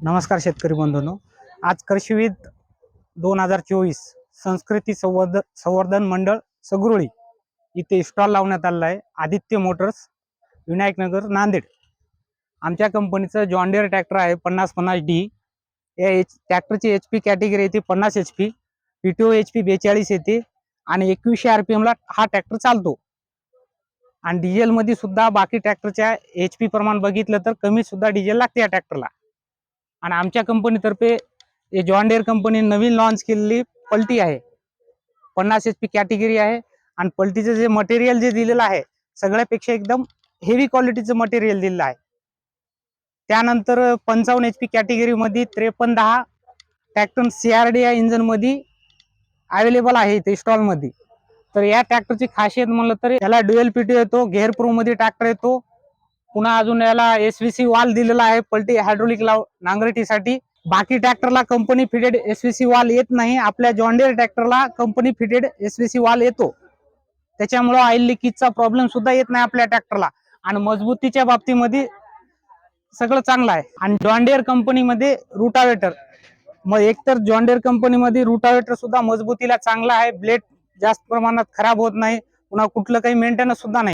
नमस्कार शेतकरी बंधूंनो. आज कृषीविद दोन हजार चोवीस संस्कृती संवर्ध संवर्धन मंडळ सगरुळी इथे स्टॉल लावण्यात आलेला आहे. आदित्य मोटर्स विनायकनगर नांदेड. आमच्या कंपनीचं जॉन्डियर ट्रॅक्टर आहे पन्नास पन्नास डी या एच ट्रॅक्टरची एच पी कॅटेगरी येते पन्नास H P P T O H P बेचाळीस येते आणि एकवीसशे आर पी एमला हा ट्रॅक्टर चालतो. आणि डिझेलमध्ये सुद्धा बाकी ट्रॅक्टरच्या एच पी प्रमाण बघितलं तर कमी सुद्धा डिझेल लागते या ट्रॅक्टरला आणि आमच्या कंपनीतर्फे जॉन डेअर कंपनी नवीन लॉन्च केलेली पलटी आहे. पन्नास एच पी कॅटेगरी आहे. आणि पलटीचं जे मटेरियल जे दिलेलं आहे सगळ्यापेक्षा एकदम हेवी क्वालिटीचं मटेरियल दिलेलं आहे. त्यानंतर पंचावन्न एच पी कॅटेगरीमध्ये त्रेपन्न दहा ट्रॅक्टर सी आर डी या इंजनमध्ये अवेलेबल आहे इथे स्टॉलमध्ये तर या ट्रॅक्टरची खासियत म्हणलं तर याला ड्युएल पी टी येतो गेअर प्रो मध्ये ट्रॅक्टर येतो पुन्हा अजून याला एसवीसी वाल दिलेला आहे पलटी हायड्रोलिक लाव नांगरटीसाठी. बाकी ट्रॅक्टरला कंपनी फिटेड एसवीसी वाल येत नाही. आपल्या जॉन्डियर ट्रॅक्टरला कंपनी फिटेड एसवीसी वाल येतो. त्याच्यामुळं ऑइल लिकेजचा प्रॉब्लेम सुद्धा येत नाही आपल्या ट्रॅक्टरला. आणि मजबूतीच्या बाबतीमध्ये सगळं चांगलं आहे. आणि जॉन्डियर कंपनीमध्ये रुटावेटर मग एकतर जॉन्डियर कंपनीमध्ये रुटावेटर सुद्धा मजबूतीला चांगला आहे. ब्लेड जास्त प्रमाणात खराब होत नाही. पुन्हा कुठलं काही मेंटेनन्स सुद्धा नाही.